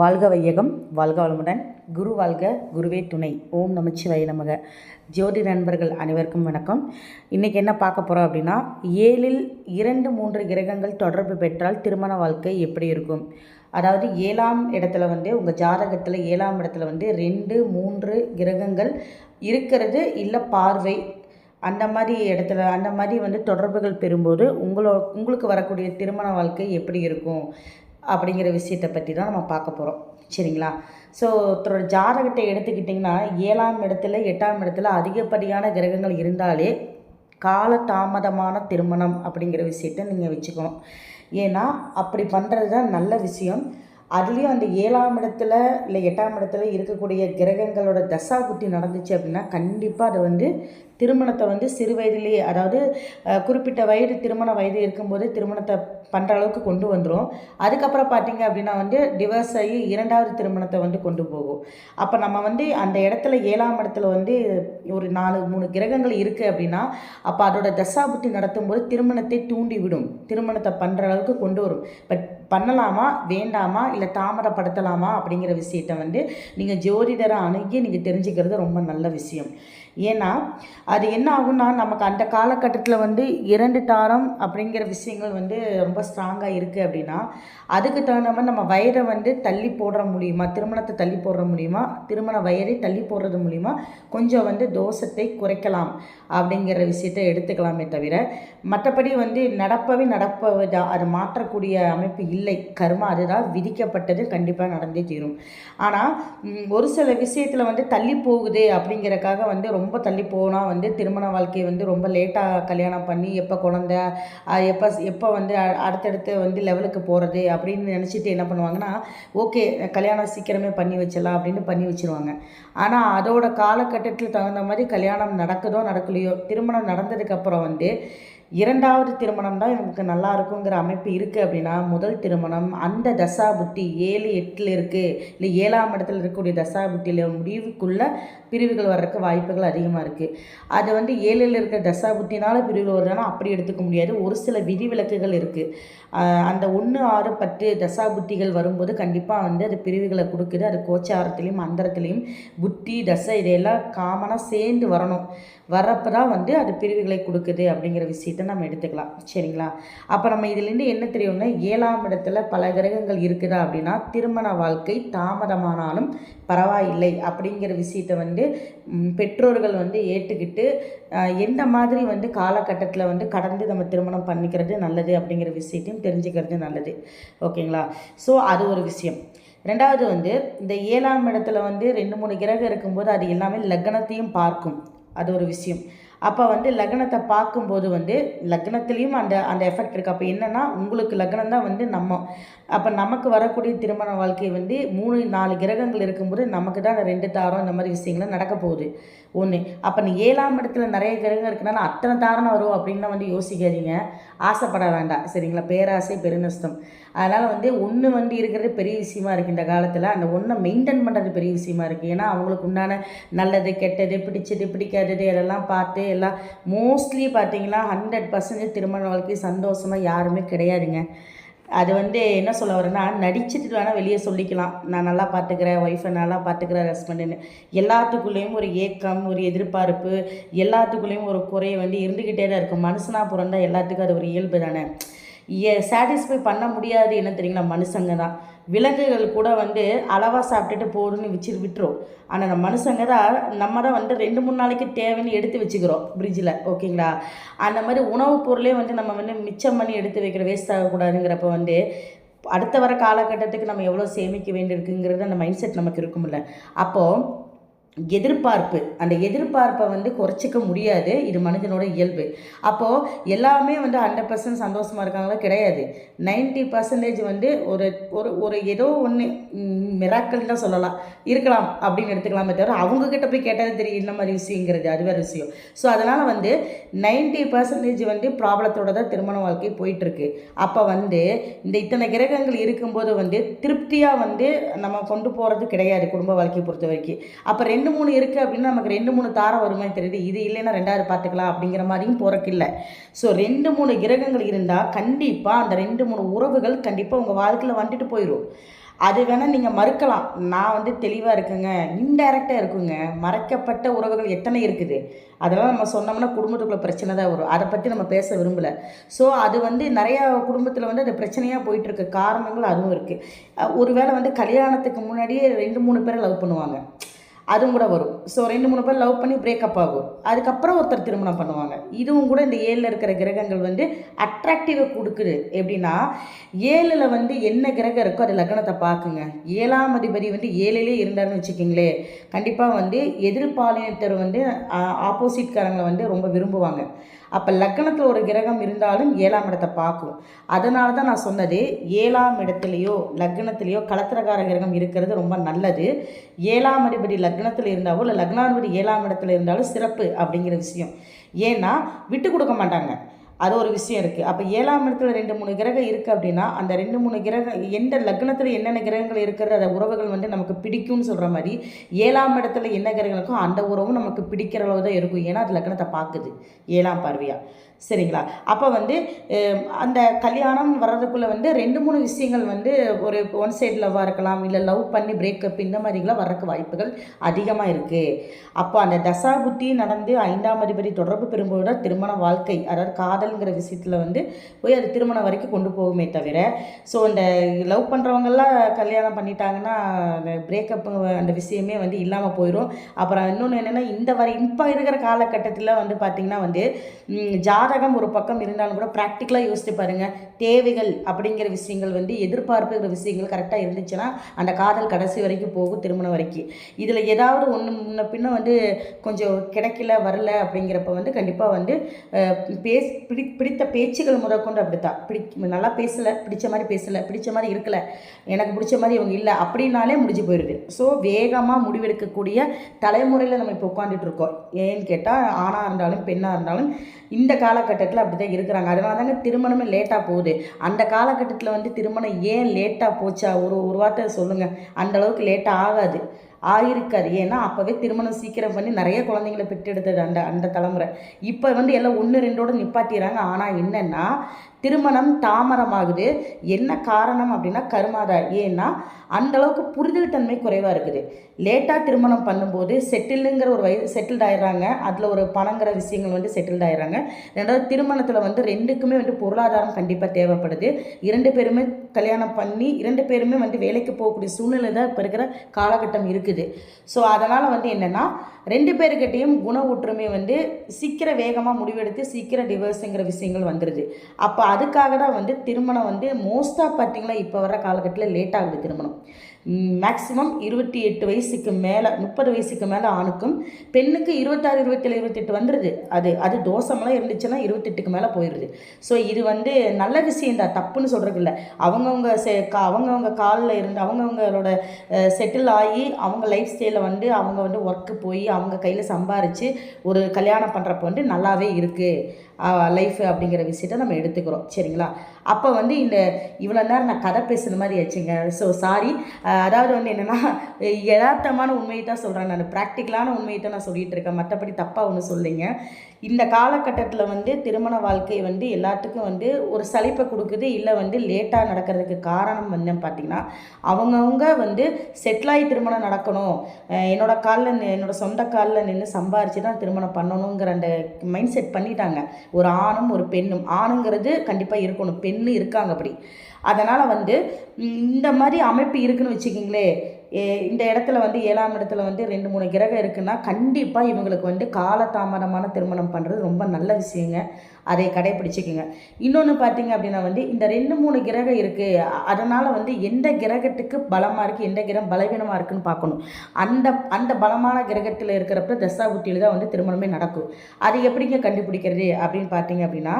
வாழ்க வையகம் வாழ்க வளமுடன். குரு வாழ்க குருவே துணை. ஓம் நமச்சிவாய நமக. ஜோதி நண்பர்கள் அனைவருக்கும் வணக்கம். இன்றைக்கி என்ன பார்க்க போகிறோம் அப்படின்னா ஏழில் இரண்டு மூன்று கிரகங்கள் தொடர்பு பெற்றால் திருமண வாழ்க்கை எப்படி இருக்கும்? அதாவது ஏழாம் இடத்துல வந்து உங்கள் ஜாதகத்தில் ஏழாம் இடத்துல வந்து ரெண்டு மூன்று கிரகங்கள் இருக்கிறது இல்லை பார்வை. அந்த மாதிரி இடத்துல அந்த மாதிரி வந்து தொடர்புகள் பெறும்போது உங்களோ உங்களுக்கு வரக்கூடிய திருமண வாழ்க்கை எப்படி இருக்கும்? அப்படிங்கிற விஷயத்தை பற்றி தான் நம்ம பார்க்க போகிறோம் சரிங்களா? ஸோ ஒருத்தரோட ஜாதகத்தை எடுத்துக்கிட்டிங்கன்னா ஏழாம் இடத்துல எட்டாம் இடத்துல அதிகப்படியான கிரகங்கள் இருந்தாலே கால தாமதமான திருமணம் அப்படிங்கிற விஷயத்த நீங்கள் வச்சுக்கணும். ஏன்னா அப்படி பண்ணுறது தான் நல்ல விஷயம். அதுலேயும் அந்த ஏழாம் இடத்துல இல்லை எட்டாம் இடத்துல இருக்கக்கூடிய கிரகங்களோட தசா புத்தி நடந்துச்சு அப்படின்னா கண்டிப்பாக அது வந்து திருமணத்தை வந்து சிறு வயதிலேயே அதாவது குறிப்பிட்ட வயது திருமண வயது இருக்கும்போது திருமணத்தை பண்ணுற அளவுக்கு கொண்டு வந்துடும் அதுக்கப்புறம் பார்த்திங்க அப்படின்னா வந்து டிவர்ஸ் ஆகி இரண்டாவது திருமணத்தை வந்து கொண்டு போகும். அப்போ நம்ம வந்து அந்த இடத்துல ஏழாம் இடத்துல வந்து ஒரு நாலு மூணு கிரகங்கள் இருக்குது அப்படின்னா அப்போ அதோட தசாபுத்தி நடத்தும் போது திருமணத்தை தூண்டி விடும் திருமணத்தை பண்ணுற அளவுக்கு கொண்டு வரும். பட் பண்ணலாமா வேண்டாமா இல்லை தாமதப்படுத்தலாமா அப்படிங்கிற விஷயத்தை வந்து நீங்கள் ஜோதிடரை அணுகி நீங்கள் தெரிஞ்சுக்கிறது ரொம்ப நல்ல விஷயம். ஏன்னா அது என்ன ஆகும்னா நமக்கு அந்த காலகட்டத்தில் வந்து இரண்டு தாரம் அப்படிங்கிற விஷயங்கள் வந்து ரொம்ப ஸ்ட்ராங்காக இருக்குது அப்படின்னா அதுக்கு தகுந்த மாதிரி நம்ம வயரை வந்து தள்ளி போடுற மூலியமாக திருமணத்தை தள்ளி போடுற மூலியமா திருமண வயரை தள்ளி போடுறது மூலிமா கொஞ்சம் வந்து தோஷத்தை குறைக்கலாம் அப்படிங்கிற விஷயத்தை எடுத்துக்கலாமே தவிர மற்றபடி வந்து நடப்பவே நடப்பவை தான் அது மாற்றக்கூடிய அமைப்பு இல்லை. கர்மா அதுதான் விதிக்கப்பட்டது கண்டிப்பாக நடந்தே தீரும். ஆனால் ஒரு சில விஷயத்தில் வந்து தள்ளி போகுது அப்படிங்கிறக்காக வந்து ரொம்ப ரொம்ப தள்ளி போனால் வந்து திருமண வாழ்க்கையை வந்து ரொம்ப லேட்டாக கல்யாணம் பண்ணி எப்போ குழந்த எப்போ எப்போ வந்து அடுத்தடுத்து வந்து லெவலுக்கு போகிறது அப்படின்னு நினச்சிட்டு என்ன பண்ணுவாங்கன்னா ஓகே கல்யாணம் சீக்கிரமே பண்ணி வச்சிடலாம் அப்படின்னு பண்ணி வச்சிருவாங்க. ஆனால் அதோட காலகட்டத்தில் தகுந்த மாதிரி கல்யாணம் நடக்குதோ நடக்கலையோ திருமணம் நடந்ததுக்கப்புறம் வந்து இரண்டாவது திருமணம் தான் எனக்கு நல்லா இருக்குங்கிற அமைப்பு இருக்குது அப்படின்னா முதல் திருமணம் அந்த தசா புத்தி ஏழு எட்டில் இருக்குது இல்லை ஏழாம் இடத்துல இருக்கக்கூடிய தசா புத்தியில் முடிவுக்குள்ள பிரிவுகள் வர்றதுக்கு வாய்ப்புகள் அதிகமாக இருக்குது அது வந்து ஏழில் இருக்கிற தசா புத்தினால் பிரிவுகள் வருதுன்னா அப்படி எடுத்துக்க முடியாது. ஒரு சில விதிவிலக்குகள் இருக்குது அந்த ஒன்று ஆறு பத்து தசா புத்திகள் வரும்போது கண்டிப்பாக வந்து அது பிரிவுகளை கொடுக்குது. அது கோச்சாரத்துலேயும் அந்தரத்துலேயும் புத்தி தசை இதையெல்லாம் காமனாக சேர்ந்து வரணும். வரப்போ தான் வந்து அது பிரிவுகளை கொடுக்குது அப்படிங்கிற விஷயத்தை நம்ம எடுத்துக்கலாம். சரிங்களா? அப்போ நம்ம இதுலேருந்து என்ன தெரியும்னா ஏழாம் இடத்துல பல கிரகங்கள் இருக்குதா அப்படின்னா திருமண வாழ்க்கை தாமதமானாலும் பரவாயில்லை அப்படிங்கிற விஷயத்தை வந்து பெற்றோர்கள் வந்து ஏற்றுக்கிட்டு எந்த மாதிரி வந்து காலகட்டத்தில் வந்து கடந்து நம்ம திருமணம் பண்ணிக்கிறது நல்லது அப்படிங்கிற விஷயத்தையும் தெரிஞ்சுக்கிறது நல்லது. ஓகேங்களா? ஸோ அது ஒரு விஷயம். ரெண்டாவது வந்து இந்த ஏழாம் இடத்துல வந்து ரெண்டு மூணு கிரகம் இருக்கும்போது அது எல்லாமே லக்னத்தையும் பார்க்கும். அது ஒரு விஷயம் அப்போ வந்து லக்னத்தை பார்க்கும்போது வந்து லக்னத்துலேயும் அந்த அந்த எஃபெக்ட் இருக்குது அப்போ என்னென்னா உங்களுக்கு லக்னம் தான் வந்து நம்ம அப்போ நமக்கு வரக்கூடிய திருமண வாழ்க்கை வந்து மூணு நாலு கிரகங்கள் இருக்கும்போது நமக்கு தான் அந்த ரெண்டு தாரம் இந்த மாதிரி விஷயங்கள்லாம் நடக்க போகுது. ஒன்று அப்போ நீ ஏழாம் இடத்துல நிறைய கிரகம் இருக்குன்னா அத்தனை தாரணம் வரும் அப்படின்லாம் வந்து யோசிக்காதீங்க. ஆசைப்பட வேண்டாம் சரிங்களா? பேராசை பெருநஷ்டம். அதனால் வந்து ஒன்று வந்து இருக்கிறது பெரிய விஷயமா இருக்குது இந்த காலத்தில். அந்த ஒன்றை மெயின்டைன் பண்ணுறது பெரிய விஷயமா இருக்குது ஏன்னா அவங்களுக்கு உண்டான நல்லது கெட்டது பிடிச்சது பிடிக்காதது இதெல்லாம் பார்த்து எல்லாம் மோஸ்ட்லி பார்த்தீங்கன்னா ஹண்ட்ரட் பர்சன்டேஜ் திருமண வாழ்க்கை சந்தோஷமாக யாருமே கிடையாதுங்க. அது வந்து என்ன சொல்ல வரேன்னா நடிச்சுட்டு வேணால் வெளியே சொல்லிக்கலாம். நான் நல்லா பார்த்துக்கிறேன் ஒய்ஃபை நல்லா பார்த்துக்கிறேன் ஹஸ்பண்டுன்னு எல்லாத்துக்குள்ளேயும் ஒரு ஏக்கம் ஒரு எதிர்பார்ப்பு எல்லாத்துக்குள்ளேயும் ஒரு குறை வந்து இருந்துக்கிட்டே தான் இருக்கும் மனுஷனாக பிறந்தா எல்லாத்துக்கும் அது ஒரு இயல்பு தானே. சாட்டிஸ்ஃபை பண்ண முடியாது என்ன தெரியுங்களா? மனுஷங்க தான். விலங்குகள் கூட வந்து அளவாக சாப்பிட்டுட்டு போடுன்னு வச்சு விட்டுரும். ஆனால் நம்ம மனுஷங்க தான் நம்ம தான் வந்து ரெண்டு மூணு நாளைக்கு தேவைன்னு எடுத்து வச்சுக்கிறோம் ஃப்ரிட்ஜில் ஓகேங்களா? அந்த மாதிரி உணவுப் பொருளே வந்து நம்ம வந்து மிச்சம் பண்ணி எடுத்து வைக்கிற வேஸ்ட் ஆகக்கூடாதுங்கிறப்ப வந்து அடுத்த வர காலகட்டத்துக்கு நம்ம எவ்வளோ சேமிக்க வேண்டியிருக்குங்கிறது அந்த மைண்ட் செட் நமக்கு இருக்கும்ல. அப்போது எதிர்பார்ப்பு. அந்த எதிர்பார்ப்பை வந்து குறைச்சிக்க முடியாது. இது மனிதனோட இயல்பு. அப்போது எல்லாமே வந்து ஹண்ட்ரட் பர்சன்ட் சந்தோஷமாக இருக்காங்களா கிடையாது. 90% பர்சன்டேஜ் வந்து ஒரு ஒரு ஒரு ஏதோ ஒன்று மிராக்கள் தான் சொல்லலாம். இருக்கலாம் அப்படின்னு எடுத்துக்கலாமே தவிர அவங்கக்கிட்ட போய் கேட்டது தெரியும் இந்த மாதிரி விஷயங்கிறது அது வேறு விஷயம். ஸோ அதனால் வந்து 90% பர்சன்டேஜ் வந்து ப்ராப்ளத்தோட தான் திருமண வாழ்க்கை போயிட்டுருக்கு. அப்போ வந்து இந்த இத்தனை கிரகங்கள் இருக்கும்போது வந்து திருப்தியாக வந்து நம்ம கொண்டு போகிறது கிடையாது குடும்ப வாழ்க்கையை பொறுத்த வரைக்கும். அப்போ ரெண்டு ரெண்டு மூணு இருக்குது அப்படின்னா நமக்கு ரெண்டு மூணு தாரம் வருமே தெரியுது. இது இல்லைன்னா ரெண்டாவது பார்த்துக்கலாம் அப்படிங்கிற மாதிரியும் போகிறக்கு இல்லை. ஸோ ரெண்டு மூணு கிரகங்கள் இருந்தால் கண்டிப்பாக அந்த ரெண்டு மூணு உறவுகள் கண்டிப்பாக உங்கள் வாழ்க்கையில் வந்துட்டு போயிடும் அது வேணால் நீங்கள் மறுக்கலாம். நான் வந்து தெளிவாக இருக்குங்க. இன்டைரக்டாக இருக்குங்க. மறைக்கப்பட்ட உறவுகள் எத்தனை இருக்குது? அதெல்லாம் நம்ம சொன்னோம்னா குடும்பத்துக்குள்ள பிரச்சனை தான் வரும். அதை பற்றி நம்ம பேச விரும்பலை. ஸோ அது வந்து நிறையா குடும்பத்தில் வந்து அது பிரச்சனையாக போயிட்டுருக்கு. காரணங்கள் அதுவும் இருக்குது ஒருவேளை வந்து கல்யாணத்துக்கு முன்னாடியே ரெண்டு மூணு பேரை லவ் பண்ணுவாங்க. அதுவும் கூட வரும். ஸோ ரெண்டு மூணு பேர் லவ் பண்ணி பிரேக்கப் ஆகும். அதுக்கப்புறம் ஒருத்தர் திருமணம் பண்ணுவாங்க. இதுவும் கூட இந்த ஏழில் இருக்கிற கிரகங்கள் வந்து அட்ராக்டிவை கொடுக்குது. எப்படின்னா ஏழில் வந்து என்ன கிரகம் இருக்கோ அது லக்னத்தை பார்க்குங்க. ஏழாம் அதிபதி வந்து ஏழிலே இருந்தாருன்னு வச்சுக்கிங்களே. கண்டிப்பாக வந்து எதிர்பாலினத்தர் வந்து ஆப்போசிட்காரங்களை வந்து ரொம்ப விரும்புவாங்க. அப்போ லக்கணத்தில் ஒரு கிரகம் இருந்தாலும் ஏழாம் இடத்தை பார்க்கும். அதனால தான் நான் சொன்னது ஏழாம் இடத்துலையோ லக்னத்திலேயோ கலத்திரகார கிரகம் இருக்கிறது ரொம்ப நல்லது. ஏழாம் அதிபதி லக்னத்தில் இருந்தாவோ இல்லை லக்னாதிபதி ஏழாம் இடத்துல இருந்தாலும் சிறப்பு அப்படிங்கிற விஷயம். ஏன்னா விட்டு கொடுக்க மாட்டாங்க. அது ஒரு விஷயம் இருக்குது அப்போ ஏழாம் இடத்துல ரெண்டு மூணு கிரகம் இருக்குது அப்படின்னா அந்த ரெண்டு மூணு கிரகம் எந்த லக்னத்தில் என்னென்ன கிரகங்கள் இருக்கிற அந்த உறவுகள் வந்து நமக்கு பிடிக்கும்னு சொல்கிற மாதிரி ஏழாம் இடத்துல என்ன கிரகம் இருக்கோ அந்த உறவும் நமக்கு பிடிக்கிற அளவு தான் இருக்கும். ஏன்னா அது லக்னத்தை பார்க்குது. ஏழாம் பார்வையாக சரிங்களா? அப்போ வந்து அந்த கல்யாணம் வர்றதுக்குள்ளே வந்து ரெண்டு மூணு விஷயங்கள் வந்து ஒரு ஒன் சைடு லவ்வாக இருக்கலாம் இல்லை லவ் பண்ணி பிரேக்கப் இந்த மாதிரிலாம் வர்றதுக்கு வாய்ப்புகள் அதிகமாக இருக்குது அப்போ அந்த தசா புத்தி நடந்து ஐந்தாம் அதிபதி தொடர்பு பெறும்போது தான் திருமண வாழ்க்கை அதாவது காதல்ங்கிற விஷயத்தில் வந்து போய் அது திருமணம் வரைக்கும் கொண்டு போகுமே தவிர ஸோ அந்த லவ் பண்ணுறவங்கெல்லாம் கல்யாணம் பண்ணிட்டாங்கன்னா அந்த பிரேக்கப் அந்த விஷயமே வந்து இல்லாமல் போயிடும் அப்புறம் இன்னொன்று என்னென்னா இந்த வரை இப்போ இருக்கிற காலகட்டத்தில் வந்து பார்த்திங்கன்னா வந்து ஜாத ஜாதகம் ஒரு பக்கம் இருந்தாலும் கூட ப்ராக்டிக்கலாக யோசித்து பாருங்கள் தேவைகள் அப்படிங்கிற விஷயங்கள் வந்து எதிர்பார்ப்புங்கிற விஷயங்கள் கரெக்டாக இருந்துச்சுன்னா அந்த காதல் கடைசி வரைக்கும் போகும் திருமணம் வரைக்கும். இதில் ஏதாவது ஒன்று முன்ன பின்ன வந்து கொஞ்சம் கிடைக்கல வரல அப்படிங்கிறப்ப வந்து கண்டிப்பாக வந்து பேஸ் பிடி பிடித்த பேச்சுகள் முதற்கொண்டு அப்படி தான் பிடி நல்லா பேசலை பிடிச்ச மாதிரி பேசலை பிடிச்ச மாதிரி இருக்கலை எனக்கு பிடிச்ச மாதிரி இவங்க இல்லை அப்படின்னாலே முடிஞ்சு போயிடுது ஸோ வேகமாக முடிவெடுக்கக்கூடிய தலைமுறையில் நம்ம இப்போ உட்காந்துட்டு இருக்கோம். ஏன்னு கேட்டால் ஆணாக இருந்தாலும் பெண்ணாக இருந்தாலும் இந்த காலகட்டத்தில் அப்படி தான் இருக்கிறாங்க. அதனால தாங்க திருமணமே லேட்டாக போகுது. அந்த காலகட்டத்தில் வந்து திருமணம் ஏன் லேட்டாக போச்சா? ஒரு ஒரு வார்த்தை சொல்லுங்கள் அந்தளவுக்கு லேட்டாக ஆகாது. ஆயிருக்காது. ஏன்னா அப்போவே திருமணம் சீக்கிரம் பண்ணி நிறைய குழந்தைங்களை பெற்றெடுத்தது அந்த அந்த தலைமுறை. இப்போ வந்து எல்லாம் ஒன்று ரெண்டோடு நிப்பாட்டிடுறாங்க. ஆனால் என்னென்னா திருமணம் தாமரமாகுது என்ன காரணம் அப்படின்னா கருமாதா? ஏன்னா அந்தளவுக்கு புரிதல் தன்மை குறைவாக இருக்குது. லேட்டாக திருமணம் பண்ணும்போது செட்டிலுங்கிற ஒரு வயது செட்டில்ட் ஆயிடுறாங்க. அதில் ஒரு பணங்கிற விஷயங்கள் வந்து செட்டில்ட் ஆயிடுறாங்க. ரெண்டாவது திருமணத்தில் வந்து ரெண்டுக்குமே வந்து பொருளாதாரம் கண்டிப்பாக தேவைப்படுது. இரண்டு பேருமே கல்யாணம் பண்ணி இரண்டு பேருமே வந்து வேலைக்கு போகக்கூடிய சூழ்நிலை தான் இப்போ இருக்கிற காலகட்டம் இருக்குது. ஸோ அதனால் வந்து என்னென்னா ரெண்டு பேருக்கிட்டையும் குண ஒற்றுமை வந்து சீக்கிரம் வேகமாக முடிவெடுத்து சீக்கிரம் டிவர்ஸுங்கிற விஷயங்கள் வந்துடுது அப்போ அதுக்காக தான் வந்து திருமணம் வந்து மோஸ்ட்டாக பார்த்திங்களா இப்போ வர காலகட்டத்தில் லேட் ஆகுது திருமணம். மேக்ஸிமம் இருபத்தி எட்டு வயசுக்கு மேலே முப்பது வயசுக்கு மேலே ஆணுக்கும் பெண்ணுக்கு இருபத்தாறு இருபத்தேழு இருபத்தெட்டு வந்துடுது அது அது தோஷமெல்லாம் இருந்துச்சுன்னா இருபத்தெட்டுக்கு மேலே போயிடுது ஸோ இது வந்து நல்ல விஷயம் தான் தப்புன்னு சொல்கிறது இல்லை அவங்கவுங்க செ கா அவங்கவுங்க காலில் இருந்து அவங்கவுங்களோட செட்டில் ஆகி அவங்க லைஃப் ஸ்டைலில் வந்து அவங்க வந்து ஒர்க்கு போய் அவங்க கையில் சம்பாரித்து ஒரு கல்யாணம் பண்ணுறப்ப வந்து நல்லாவே இருக்குது லைஃப் அப்படிங்கிற விஷயத்த நம்ம எடுத்துக்கிறோம். சரிங்களா? அப்போ வந்து இந்த இவ்வளோ நேரம் நான் கதை பேசுகிற மாதிரி ஆச்சுங்க. ஸோ சாரி அதாவது வந்து என்னென்னா யதார்த்தமான உண்மையை தான் சொல்கிறேன் நான். ப்ராக்டிக்கலான உண்மையை தான் நான் சொல்லிகிட்டு இருக்கேன். மற்றபடி தப்பாக ஒன்று சொல்லிங்க. இந்த காலகட்டத்தில் வந்து திருமண வாழ்க்கை வந்து எல்லாத்துக்கும் வந்து ஒரு சலிப்பை கொடுக்குது இல்லை வந்து லேட்டாக நடக்கிறதுக்கு காரணம் வந்து பார்த்திங்கன்னா அவங்கவுங்க வந்து செட்டிலாகி திருமணம் நடக்கணும். என்னோட காலில் என்னோட சொந்த காலில் நின்று சம்பாரித்து தான் திருமணம் பண்ணணுங்கிற அந்த மைண்ட் செட் பண்ணிட்டாங்க. ஒரு ஆணும் ஒரு பெண்ணும். ஆணுங்கிறது கண்டிப்பாக இருக்கணும். பெண்ணு இருக்காங்க அப்படி. அதனால் வந்து இந்த மாதிரி அமைப்பு இருக்குன்னு வச்சுக்கிங்களே இந்த இடத்துல வந்து ஏழாம் இடத்துல வந்து ரெண்டு மூணு கிரகம் இருக்குன்னா கண்டிப்பாக இவங்களுக்கு வந்து காலதாமதமான திருமணம் பண்ணுறது ரொம்ப நல்ல விஷயங்க. அதை கடைப்பிடிச்சிக்கோங்க. இன்னொன்று பார்த்தீங்க அப்படின்னா வந்து இந்த ரெண்டு மூணு கிரகம் இருக்குது அதனால் வந்து எந்த கிரகத்துக்கு பலமாக இருக்குது எந்த கிரகம் பலவீனமாக இருக்குதுன்னு பார்க்கணும் அந்த அந்த பலமான கிரகத்தில் இருக்கிறப்ப தசாபுத்தியில் தான் வந்து திருமணமே நடக்கும். அது எப்படிங்க கண்டுபிடிக்கிறது அப்படின்னு பார்த்தீங்க அப்படின்னா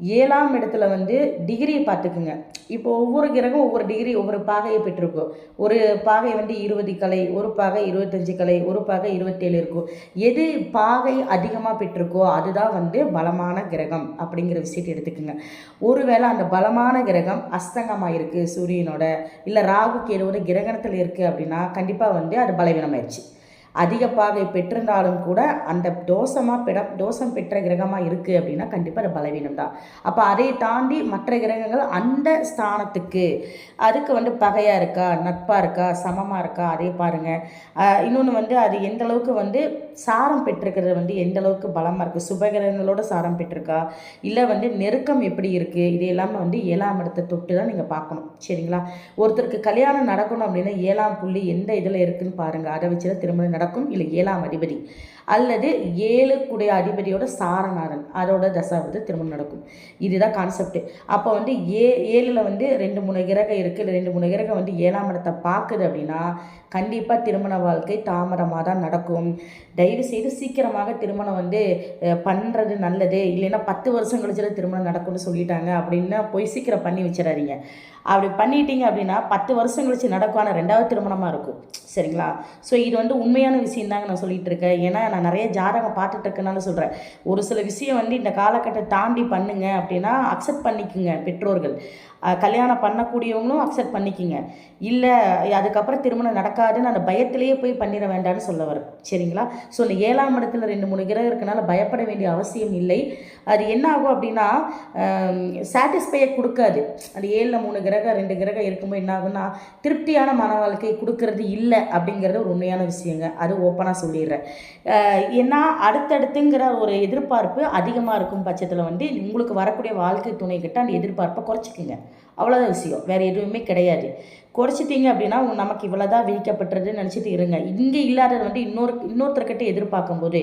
ஏழாம் இடத்துல வந்து டிகிரியை பார்த்துக்குங்க. இப்போ ஒவ்வொரு கிரகம் ஒவ்வொரு டிகிரி ஒவ்வொரு பாகையை பெற்றிருக்கும். ஒரு பாகை வந்து இருபது கலை ஒரு பாகை இருபத்தஞ்சு கலை ஒரு பாகை இருபத்தேழு இருக்கும். எது பாகை அதிகமாக பெற்றிருக்கோ அதுதான் வந்து பலமான கிரகம் அப்படிங்கிற விஷயத்தை எடுத்துக்கோங்க. ஒருவேளை அந்த பலமான கிரகம் அஸ்தங்கமாக இருக்குது சூரியனோட இல்லை ராகு கேதுவோட கிரகணத்தில் இருக்குது அப்படின்னா கண்டிப்பாக வந்து அது பலவீனமாயிடுச்சு அதிக பாகை பெற்றிருந்தாலும் கூட அந்த தோஷமாக பெட தோஷம் பெற்ற கிரகமாக இருக்குது அப்படின்னா கண்டிப்பாக அது பலவீனம் தான். அப்போ அதை தாண்டி மற்ற கிரகங்கள் அந்த ஸ்தானத்துக்கு அதுக்கு வந்து பகையாக இருக்கா நட்பாக இருக்கா சமமாக இருக்கா அதே பாருங்கள் இன்னொன்று வந்து அது எந்த அளவுக்கு வந்து சாரம் பெற்றிருக்கிறது வந்து எந்த அளவுக்கு பலமாக இருக்குது சுபகிரகங்களோட சாரம் பெற்றிருக்கா? இல்லை வந்து நெருக்கம் எப்படி இருக்குது இது எல்லாமே வந்து ஏழாம் இடத்தை தொட்டு தான் நீங்கள் பார்க்கணும். சரிங்களா? ஒருத்தருக்கு கல்யாணம் நடக்கணும் அப்படின்னா ஏழாம் புள்ளி எந்த இதில் இருக்குன்னு பாருங்கள் அதை வச்சு தான் திருமணம் நடக்கும். இல்லை ஏழாம் அதிபதி. அல்லது ஏழுக்குடைய அதிபதியோட சாரநாதன். அதோட தசை வந்து திருமணம் நடக்கும். இதுதான் கான்செப்ட் அப்போ வந்து ஏ ஏழில் வந்து ரெண்டு மூணு கிரகம் இருக்குது இல்லை ரெண்டு மூணு கிரகம் வந்து ஏழாம் இடத்தை பார்க்குது அப்படின்னா கண்டிப்பாக திருமண வாழ்க்கை தாமதமாக தான் நடக்கும். தயவு செய்து சீக்கிரமாக திருமணம் வந்து பண்ணுறது நல்லது. இல்லைன்னா பத்து வருஷம் கழிச்சு திருமணம் நடக்கும்னு சொல்லிட்டாங்க அப்படின்னா போய் சீக்கிரம் பண்ணி வச்சிடாதீங்க. அப்படி பண்ணிட்டீங்க அப்படின்னா பத்து வருஷம் கழிச்சு நடக்கும். ஆனால் ரெண்டாவது திருமணமாக இருக்கும். சரிங்களா? ஸோ இது வந்து உண்மையான விஷயம் தாங்க நான் சொல்லிகிட்டு இருக்கேன். ஏன்னா நான் நிறைய ஜாதகம் பார்த்துட்டு இருக்கனால சொல்கிறேன் ஒரு சில விஷயம் வந்து இந்த காலகட்டத்தை தாண்டி பண்ணுங்க அப்படின்னா அக்செப்ட் பண்ணிக்குங்க பெற்றோர்கள். கல்யாணம் பண்ணக்கூடியவங்களும் அக்செப்ட் பண்ணிக்கிங்க. இல்லை அதுக்கப்புறம் திருமணம் நடக்காதுன்னு அந்த பயத்திலேயே போய் பண்ணிட வேண்டாம்னு சொல்ல வரும் சரிங்களா? ஸோ இந்த ஏழாம் இடத்துல ரெண்டு மூணு கிரகம் இருக்கனால பயப்பட வேண்டிய அவசியம் இல்லை. அது என்ன ஆகும் அப்படின்னா சாட்டிஸ்ஃபையை கொடுக்காது. அந்த ஏழில் மூணு கிரகம் ரெண்டு கிரகம் இருக்கும்போது என்ன ஆகும்னா திருப்தியான மன வாழ்க்கை கொடுக்கறது இல்லை அப்படிங்கிறது ஒரு உண்மையான விஷயங்க. அது ஓப்பனாக சொல்லிடுறேன். ஏன்னா அடுத்தடுத்துங்கிற ஒரு எதிர்பார்ப்பு அதிகமாக இருக்கும் பட்சத்தில் வந்து உங்களுக்கு வரக்கூடிய வாழ்க்கை துணை கிட்ட அந்த எதிர்பார்ப்பை குறைச்சிக்கோங்க. அவ்வளோதான் விஷயம். வேறு எதுவுமே கிடையாது. குறைச்சிட்டிங்க அப்படின்னா நமக்கு இவ்வளோதான் விதிக்கப்பட்டுறதுன்னு நினச்சிட்டு இருங்க. இங்கே இல்லாதது வந்து இன்னொரு இன்னொருத்தர்கிட்ட எதிர்பார்க்கும்போது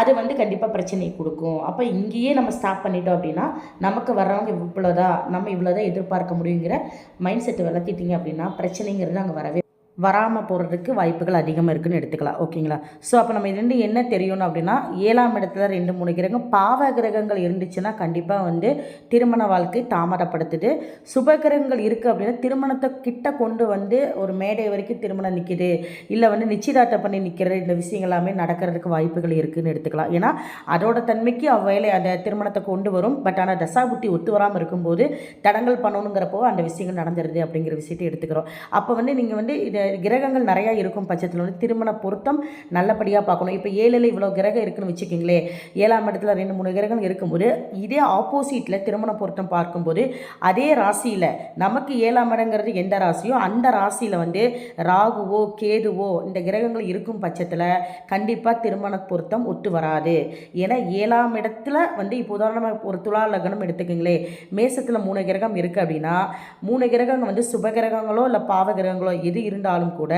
அது வந்து கண்டிப்பாக பிரச்சனை கொடுக்கும். அப்போ இங்கேயே நம்ம ஸ்டாப் பண்ணிட்டோம் அப்படின்னா நமக்கு வர்றவங்க இவ்வளோதான் நம்ம இவ்வளோதான் எதிர்பார்க்க முடியுங்கிற மைண்ட் செட்டு வளர்த்திட்டிங்க அப்படின்னா பிரச்சனைங்கிறது அங்கே வரவே வராமல் போகிறதுக்கு வாய்ப்புகள் அதிகமாக இருக்குதுன்னு எடுத்துக்கலாம். ஓகேங்களா? ஸோ அப்போ நம்ம ரெண்டு என்ன தெரியணும் அப்படின்னா ஏழாம் இடத்துல ரெண்டு மூணு கிரகம் பாவ கிரகங்கள் இருந்துச்சுன்னா கண்டிப்பாக வந்து திருமண வாழ்க்கை தாமதப்படுத்துது. சுப கிரகங்கள் இருக்குது அப்படின்னா திருமணத்தை கிட்ட கொண்டு வந்து ஒரு மேடை வரைக்கும் திருமணம் நிற்கிது இல்லை வந்து நிச்சயதார்த்தம் பண்ணி நிற்கிற இந்த விஷயங்கள் எல்லாமே நடக்கிறதுக்கு வாய்ப்புகள் இருக்குதுன்னு எடுத்துக்கலாம். ஏன்னா அதோட தன்மைக்கு அவ்வேளை அந்த திருமணத்தை கொண்டு வரும். பட் ஆனால் தசாபுத்தி ஒத்து வராமல் இருக்கும்போது தடங்கள் பண்ணணுங்கிறப்போ அந்த விஷயங்கள் நடந்துருது அப்படிங்கிற விஷயத்தை எடுத்துக்கிறோம். அப்போ வந்து நீங்கள் வந்து இதை கிரகங்கள் நிறையா இருக்கும் பட்சத்தில் வந்து திருமண பொருத்தம் நல்லபடியாக பார்க்கணும். இப்போ ஏழில் இவ்வளோ கிரகம் இருக்குன்னு வச்சுக்கிங்களே ஏழாம் இடத்துல ரெண்டு மூணு கிரகம் இருக்கும்போது இதே ஆப்போசிட்டில் திருமண பொருத்தம் பார்க்கும்போது அதே ராசியில் நமக்கு ஏழாம் இடங்கிறது எந்த ராசியோ அந்த ராசியில் வந்து ராகுவோ கேதுவோ இந்த கிரகங்கள் இருக்கும் பட்சத்தில் கண்டிப்பாக திருமண பொருத்தம் ஒத்து வராது. ஏன்னா ஏழாம் இடத்துல வந்து இப்போ உதாரணமாக ஒரு துலா லக்னம் எடுத்துக்கிங்களே மேசத்தில் மூணு கிரகம் இருக்குது அப்படின்னா மூணு கிரகங்கள் வந்து சுப கிரகங்களோ இல்லை பாவ கிரகங்களோ எது இருந்தாலும் இருந்தாலும் கூட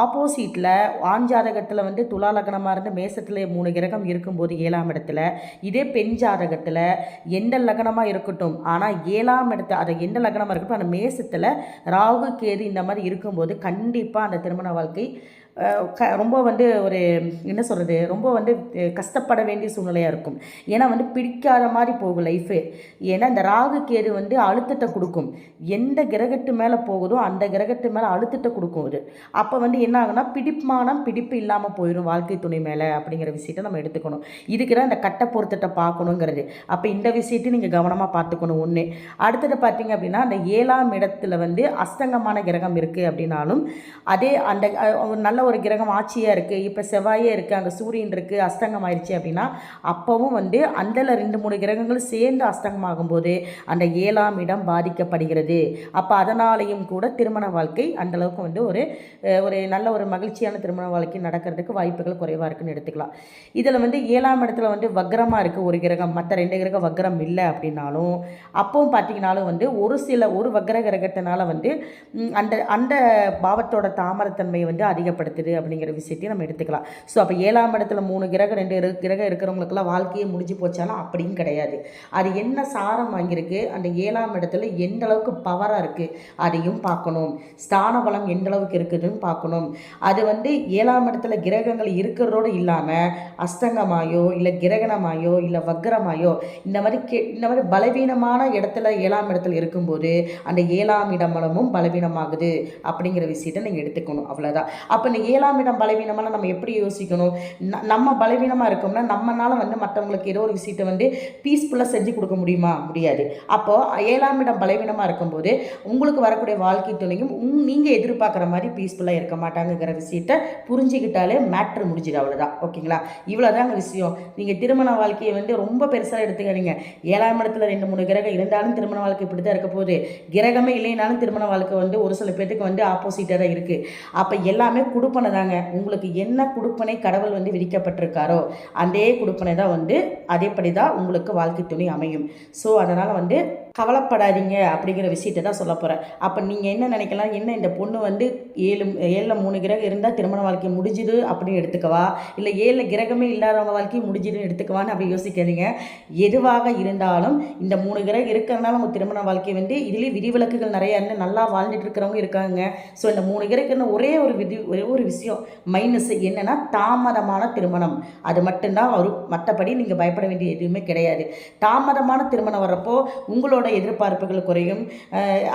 ஆப்போசிட்டில் ஆண் ஜாதகத்தில் வந்து துலா லக்னமாக இருந்து மேசத்தில் மூணு கிரகம் இருக்கும்போது ஏழாம் இடத்துல இதே பெண் ஜாதகத்தில் எந்த லக்னமாக இருக்கட்டும். ஆனால் ஏழாம் இடத்துல அதை எந்த லக்னமாக இருக்கட்டும் அந்த மேசத்தில் ராகு கேது இந்த மாதிரி இருக்கும்போது கண்டிப்பாக அந்த திருமண வாழ்க்கை க ரொம்ப வந்து ஒரு என்ன சொல்கிறது ரொம்ப வந்து கஷ்டப்பட வேண்டிய சூழ்நிலையாக இருக்கும். ஏன்னா வந்து பிடிக்காத மாதிரி போகும் லைஃபு ஏன்னா இந்த ராகு கேது வந்து அழுத்தத்தை கொடுக்கும். எந்த கிரகத்து மேலே போகுதோ அந்த கிரகத்து மேலே அழுத்தத்தை கொடுக்கும் அது. அப்போ வந்து என்ன ஆகுனா பிடிப்பானம் பிடிப்பு இல்லாமல் போயிடும் வாழ்க்கை துணை மேலே அப்படிங்கிற விஷயத்தை நம்ம எடுத்துக்கணும். இதுக்கு தான் இந்த கட்ட பொருத்தத்தை பார்க்கணுங்கிறது. அப்போ இந்த விஷயத்தையும் நீங்கள் கவனமாக பார்த்துக்கணும் ஒன்று அடுத்தது பார்த்தீங்க அப்படின்னா அந்த ஏழாம் இடத்துல வந்து அஸ்தங்கமான கிரகம் இருக்குது அப்படின்னாலும் அதே அந்த நல்ல ஒரு கிரகம் ஆட்சியாக இருக்குது இப்போ செவ்வாயே இருக்குது அங்கே சூரியன் இருக்குது அஸ்தங்கம் ஆயிடுச்சு அப்படின்னா அப்போவும் வந்து அந்தல ரெண்டு மூணு கிரகங்கள் சேர்ந்து அஸ்தங்கம் போது அந்த ஏழாம் இடம் பாதிக்கப்படுகிறது. அப்போ அதனாலையும் கூட திருமண வாழ்க்கை அந்தளவுக்கு வந்து ஒரு ஒரு நல்ல ஒரு மகிழ்ச்சியான திருமண வாழ்க்கை நடக்கிறதுக்கு வாய்ப்புகள் குறைவாக இருக்குன்னு எடுத்துக்கலாம். இதில் வந்து ஏழாம் இடத்துல வந்து வக்ரமாக இருக்குது ஒரு கிரகம். மற்ற ரெண்டு கிரகம் வக்ரம் இல்லை அப்படின்னாலும் அப்பவும் பார்த்தீங்கனாலும் வந்து ஒரு சில ஒரு வக்ர கிரகத்தினால வந்து அந்த அந்த பாவத்தோட தாமரத்தன்மையை வந்து அதிகப்படுத்து இருக்குது அப்படிங்கிற விஷயத்தையும் நம்ம எடுத்துக்கலாம். ஸோ அப்போ ஏழாம் இடத்துல மூணு கிரகம் ரெண்டு இரு கிரகம் இருக்கிறவங்களுக்குலாம் வாழ்க்கையே முடிஞ்சு போச்சாலும் அப்படின்னு கிடையாது. அது என்ன சாரம் வாங்கியிருக்கு? அந்த ஏழாம் இடத்துல எந்த அளவுக்கு பவராக இருக்குது அதையும் பார்க்கணும். ஸ்தான பலம் எந்த அளவுக்கு இருக்குதுன்னு பார்க்கணும். அது வந்து ஏழாம் இடத்துல கிரகங்கள் இருக்கிறதோடு இல்லாமல் அஸ்தங்கமாயோ இல்லை கிரகணமாயோ இல்லை வக்ரமாயோ இந்த மாதிரி கே இந்த மாதிரி பலவீனமான இடத்துல ஏழாம் இடத்துல இருக்கும்போது அந்த ஏழாம் இடமலமும் பலவீனமாகுது அப்படிங்கிற விஷயத்தை நீங்கள் எடுத்துக்கணும். அவ்வளோதான் அப்போ இந்த ஏழாம் இடம் பலவீனமான நம்ம எப்படி யோசிக்கணும்? நம்ம பலவீனமாக இருக்கோம்னா நம்மனால வந்து மற்றவங்களுக்கு ஏதோ ஒரு விஷயத்தை வந்து பீஸ்ஃபுல்லாக செஞ்சு கொடுக்க முடியுமா? முடியாது. அப்போது ஏழாம் இடம் பலவீனமாக இருக்கும்போது உங்களுக்கு வரக்கூடிய வாழ்க்கை துணையும் உங் நீங்கள் எதிர்பார்க்குற மாதிரி பீஸ்ஃபுல்லாக இருக்க மாட்டாங்கங்கிற விஷயத்த புரிஞ்சுக்கிட்டாலே மேட்ரு முடிஞ்சுது அவ்வளோதான் ஓகேங்களா? இவ்வளோதாங்க விஷயம். நீங்கள் திருமண வாழ்க்கையை வந்து ரொம்ப பெருசாக எடுத்துக்காதீங்க. ஏழாம் இடத்துல ரெண்டு மூணு கிரகம் இருந்தாலும் திருமண வாழ்க்கை இப்படி தான் இருக்க போகுது. கிரகமே இல்லைனாலும் திருமண வாழ்க்கை வந்து ஒரு சில பேர்த்துக்கு வந்து ஆப்போசிட்டாக தான் இருக்குது அப்போ எல்லாமே கொடுப்பனை தாங்க உங்களுக்கு என்ன கொடுப்பனை கடவுள் வந்து விதிக்கப்பட்டிருக்காரோ அதே கொடுப்பனை தான் வந்து அதேபடி தான் உங்களுக்கு வாழ்க்கை துணை அமையும். ஸோ அதனால் வந்து கவலைப்படாதீங்க அப்படிங்கிற விஷயத்தை தான் சொல்ல போகிறேன் அப்போ நீங்கள் என்ன நினைக்கலாம்? என்ன இந்த பொண்ணு வந்து ஏழு ஏழில் மூணு கிரகம் இருந்தால் திருமண வாழ்க்கை முடிஞ்சுது அப்படின்னு எடுத்துக்கவா? இல்லை ஏழில் கிரகமே இல்லாதவங்க வாழ்க்கையும் முடிஞ்சுதுன்னு எடுத்துக்கவான்னு அப்படி யோசிக்காதீங்க. எதுவாக இருந்தாலும் இந்த மூணு கிரகம் இருக்கிறனால உங்கள் திருமண வாழ்க்கை வந்து இதுலேயே விதிவிலக்குகள் நிறையா இருந்து நல்லா வாழ்ந்துட்டு இருக்கிறவங்க இருக்காங்க. ஸோ இந்த மூணு கிரகம்னு ஒரே ஒரு விதி ஒரே ஒரு விஷயம். மைனஸ் என்னென்னா தாமதமான திருமணம். அது மட்டும்தான் வரும். மற்றபடி நீங்கள் பயப்பட வேண்டிய எதுவுமே கிடையாது. தாமதமான திருமணம் வரப்போ உங்களோட எதிர்பார்ப்புகள் குறையும்.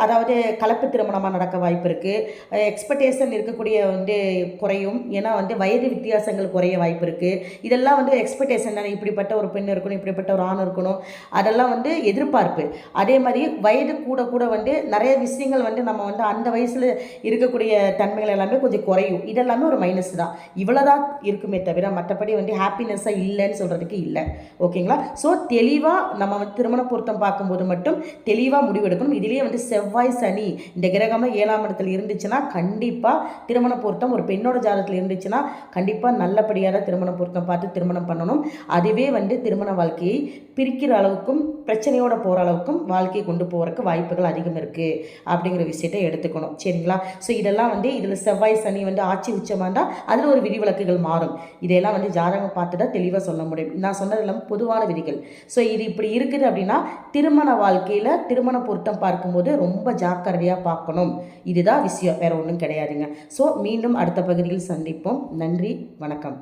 அதாவது கலப்பு திருமணமாக நடக்க வாய்ப்பு இருக்குது எக்ஸ்பெக்டேஷன் இருக்கக்கூடிய வந்து குறையும். ஏன்னா வந்து வயது வித்தியாசங்கள் குறைய வாய்ப்பு இருக்குது இதெல்லாம் வந்து எக்ஸ்பெக்டேஷன் தானே? இப்படிப்பட்ட ஒரு பெண் இருக்கணும் இப்படிப்பட்ட ஒரு ஆண் இருக்கணும். அதெல்லாம் வந்து எதிர்பார்ப்பு. அதே மாதிரி வயது கூட கூட வந்து நிறைய விஷயங்கள் வந்து நம்ம வந்து அந்த வயசில் இருக்கக்கூடிய தன்மைகள் எல்லாமே கொஞ்சம் குறையும். இதெல்லாமே ஒரு மைனஸ் தான். இவ்வளோதான் இருக்குமே தவிர மற்றபடி வந்து ஹாப்பினஸ்ஸாக இல்லைன்னு சொல்கிறதுக்கு இல்லை. ஓகேங்களா? ஸோ தெளிவாக நம்ம வந்து திருமண பொருத்தம் பார்க்கும்போது மட்டும் தெளிவாக முடிவெடுக்கணும். இதுலேயே வந்து செவ்வாய் சனி இந்த கிரகமாக ஏழாம் இடத்துல இருந்துச்சுன்னா கண்டிப்பாக திருமண பொருத்தம் ஒரு பெண்ணோட ஜாதகத்தில் இருந்துச்சுன்னா கண்டிப்பாக நல்லபடியாக தான் திருமண பொருத்தம் பார்த்து திருமணம் பண்ணணும். அதுவே வந்து திருமண வாழ்க்கையை பிரிக்கிற அளவுக்கும் பிரச்சனையோட போகிற அளவுக்கும் வாழ்க்கையை கொண்டு போகிறதுக்கு வாய்ப்புகள் அதிகம் இருக்குது அப்படிங்கிற விஷயத்தை எடுத்துக்கணும். சரிங்களா? ஸோ இதெல்லாம் வந்து இதில் செவ்வாய் சனி வந்து ஆட்சி உச்சமாக இருந்தால் அதில் ஒரு விதிவிலக்குகள் மாறும். இதையெல்லாம் வந்து ஜாதகம் பார்த்து தான் தெளிவாக சொல்ல முடியும். நான் சொன்னதெல்லாம் பொதுவான விதிகள். ஸோ இது இப்படி இருக்குது அப்படின்னா திருமண வாழ்க்கை வகையில் திருமண பொருத்தம் பார்க்கும்போது ரொம்ப ஜாக்கிரதையாக பார்க்கணும். இதுதான் விஷயம். வேறு ஒன்றும் கிடையாதுங்க. ஸோ மீண்டும் அடுத்த பகுதியில் சந்திப்போம். நன்றி. வணக்கம்.